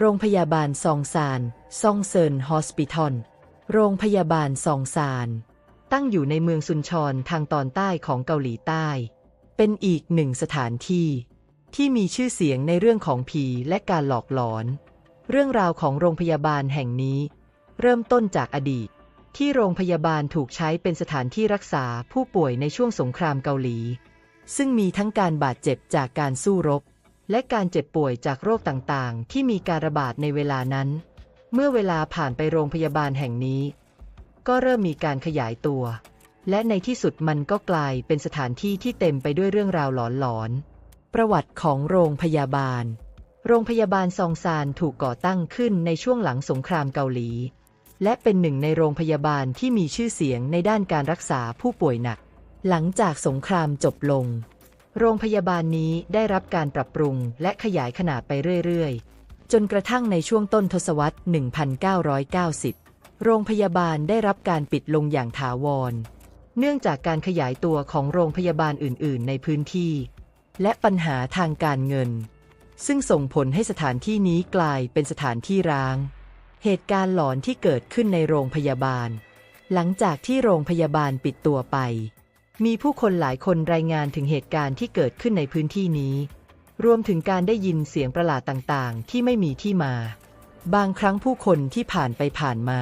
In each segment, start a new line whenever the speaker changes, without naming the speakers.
โรงพยาบาลซองซาน ซองเซินฮอสปิทอล โรงพยาบาลซองซาน ตั้งอยู่ในเมืองซุนชอนทางตอนใต้ของเกาหลีใต้ เป็นอีกหนึ่งสถานที่ที่มีชื่อเสียงในเรื่องของผีและการหลอกหลอน เรื่องราวของโรงพยาบาลแห่งนี้ เริ่มต้นจากอดีต ที่โรงพยาบาลถูกใช้เป็นสถานที่รักษาผู้ป่วยในช่วงสงครามเกาหลี ซึ่งมีทั้งการบาดเจ็บจากการสู้รบ และการเจ็บป่วยจากโรคต่างๆ ที่มีการระบาดในเวลานั้น เมื่อเวลาผ่านไปโรงพยาบาลแห่งนี้ ก็เริ่มมีการขยายตัว และในที่สุดมันก็กลายเป็นสถานที่ที่เต็มไปด้วยเรื่องราวหลอนๆ ประวัติของโรงพยาบาล โรงพยาบาลซองซานถูกก่อตั้งขึ้นในช่วงหลังสงครามเกาหลี และเป็นหนึ่งในโรงพยาบาลที่มีชื่อเสียงในด้านการรักษาผู้ป่วยหนัก หลังจากสงครามจบลง โรงพยาบาลนี้ได้รับการปรับปรุงและขยายขนาดไปเรื่อยๆ จนกระทั่งในช่วงต้นทศวรรษ 1990 โรงพยาบาลได้รับการปิดลงอย่างถาวร เนื่องจากการขยายตัวของโรงพยาบาลอื่น ๆ ในพื้นที่ และปัญหาทางการเงิน ซึ่งส่งผลให้สถานที่นี้กลายเป็นสถานที่ร้าง เหตุการณ์หลอนที่เกิดขึ้นในโรงพยาบาล หลังจากที่โรงพยาบาลปิดตัวไป มีผู้คนหลายคนรายงานถึงเหตุการณ์ที่เกิดขึ้นในพื้นที่นี้ รวมถึงการได้ยินเสียงประหลาดต่างๆ ที่ไม่มีที่มา บางครั้งผู้คนที่ผ่านไปผ่านมา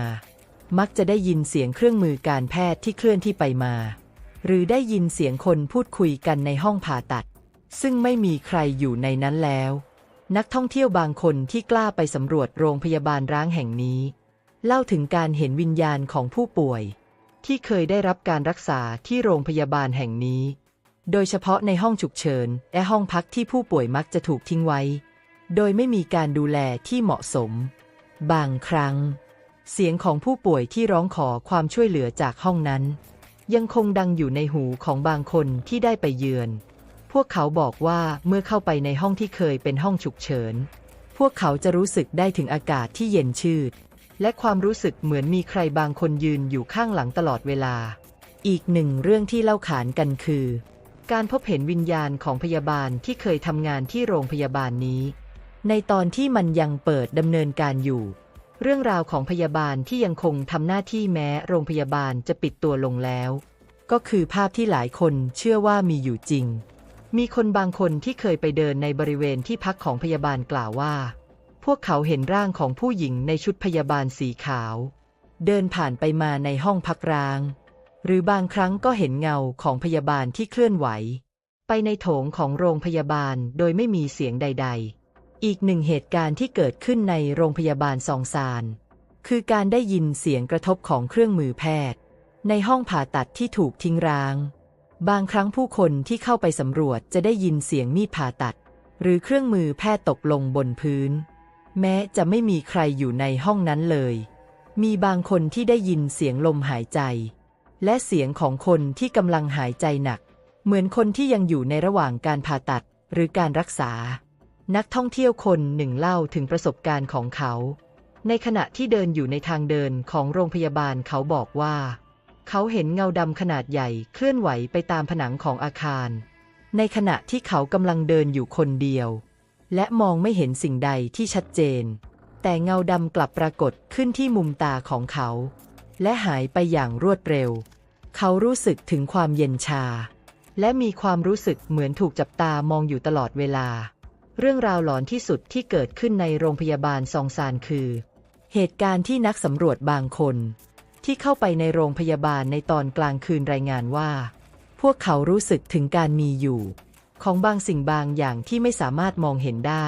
มักจะได้ยินเสียงเครื่องมือการแพทย์ที่เคลื่อนที่ไปมา หรือได้ยินเสียงคนพูดคุยกันในห้องผ่าตัด ซึ่งไม่มีใครอยู่ในนั้นแล้ว นักท่องเที่ยวบางคนที่กล้าไปสำรวจโรงพยาบาลร้างแห่งนี้ เล่าถึงการเห็นวิญญาณของผู้ป่วย ที่เคยได้รับการรักษาที่โรงพยาบาลแห่งนี้ โดยเฉพาะในห้องฉุกเฉิน และห้องพักที่ผู้ป่วยมักจะถูกทิ้งไว้ โดยไม่มีการดูแลที่เหมาะสม บางครั้ง เสียงของผู้ป่วยที่ร้องขอความช่วยเหลือจากห้องนั้น ยังคงดังอยู่ในหูของบางคนที่ได้ไปเยือน พวกเขาบอกว่าเมื่อเข้าไปในห้องที่เคยเป็นห้องฉุกเฉิน พวกเขาจะรู้สึกได้ถึงอากาศที่เย็นชืด และความรู้สึกเหมือนมีใครบางคนยืนอยู่ข้างหลังตลอดเวลา อีกหนึ่งเรื่องที่เล่าขานกันคือ การพบเห็นวิญญาณของพยาบาลที่เคยทำงานที่โรงพยาบาลนี้ ในตอนที่มันยังเปิดดำเนินการอยู่ เรื่องราวของพยาบาลที่ยังคงทำหน้าที่แม้โรงพยาบาลจะปิดตัวลงแล้ว ก็คือภาพที่หลายคนเชื่อว่ามีอยู่จริง มีคนบางคนที่เคยไปเดินในบริเวณที่พักของพยาบาลกล่าวว่า พวกเขาเห็นร่างของผู้หญิงในชุดพยาบาลสีขาว เดินผ่านไปมาในห้องพักร้าง หรือบางครั้งก็เห็นเงาของพยาบาลที่เคลื่อนไหว ไปในโถงของโรงพยาบาลโดยไม่มีเสียงใด ๆ อีกหนึ่งเหตุการณ์ที่เกิดขึ้นในโรงพยาบาลซองซาน คือการได้ยินเสียงกระทบของเครื่องมือแพทย์ ในห้องผ่าตัดที่ถูกทิ้งร้าง บางครั้งผู้คนที่เข้าไปสำรวจจะได้ยินเสียงมีดผ่าตัด หรือเครื่องมือแพทย์ตกลงบนพื้น แม้จะไม่มีใครอยู่ในห้องนั้นเลย มีบางคนที่ได้ยินเสียงลมหายใจ และเสียงของคนที่กำลังหายใจหนัก เหมือนคนที่ยังอยู่ในระหว่างการผ่าตัดหรือการรักษา นักท่องเที่ยวคนหนึ่งเล่าถึงประสบการณ์ของเขา ในขณะที่เดินอยู่ในทางเดินของโรงพยาบาลเขาบอกว่า เขาเห็นเงาดำขนาดใหญ่เคลื่อนไหวไปตามผนังของอาคาร ในขณะที่เขากำลังเดินอยู่คนเดียว และมองไม่เห็นสิ่งใดที่ชัดเจน แต่เงาดำกลับปรากฏขึ้นที่มุมตาของเขา และหายไปอย่างรวดเร็ว เขารู้สึกถึงความเย็นชา และมีความรู้สึกเหมือนถูกจับตามองอยู่ตลอดเวลา เรื่องราวหลอนที่สุดที่เกิดขึ้นในโรงพยาบาลซองซานคือ เหตุการณ์ที่นักสำรวจบางคน ที่เข้าไปในโรงพยาบาลในตอนกลางคืนรายงานว่า พวกเขารู้สึกถึงการมีอยู่ ของบางสิ่งบางอย่างที่ไม่สามารถมองเห็นได้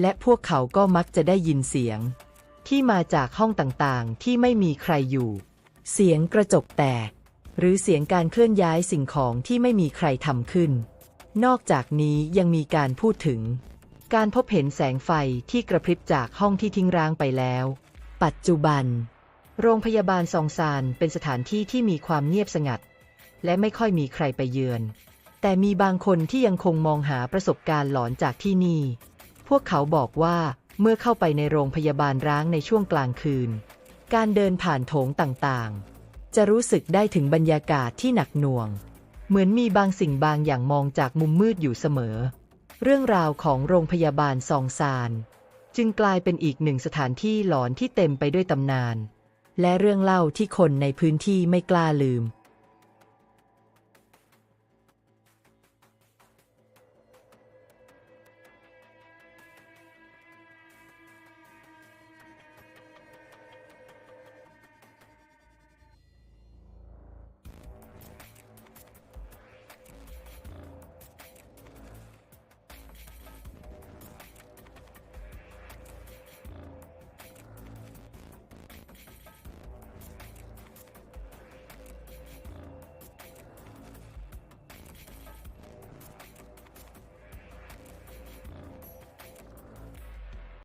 และพวกเขาก็มักจะได้ยินเสียง ที่มาจากห้องต่างๆ ที่ไม่มีใครอยู่ เสียงกระจกแตก หรือเสียงการเคลื่อนย้ายสิ่งของที่ไม่มีใครทำขึ้น นอกจากนี้ยังมีการพูดถึง การพบเห็นแสงไฟที่กระพริบจากห้องที่ทิ้งร้างไปแล้ว ปัจจุบัน โรงพยาบาลซองซานเป็นสถานที่ที่มีความเงียบสงัด และไม่ค่อยมีใครไปเยือน แต่มีบางคนที่ยังคงมองหาประสบการณ์หลอนจากที่นี่ พวกเขาบอกว่าเมื่อเข้าไปในโรงพยาบาลร้างในช่วงกลางคืน การเดินผ่านโถงต่างๆ จะรู้สึกได้ถึงบรรยากาศที่หนักหน่วง เหมือนมีบางสิ่งบางอย่างมองจากมุมมืดอยู่เสมอ เรื่องราวของโรงพยาบาลซองซาน จึงกลายเป็นอีกหนึ่งสถานที่หลอนที่เต็มไปด้วยตำนาน และเรื่องเล่าที่คนในพื้นที่ไม่กล้าลืม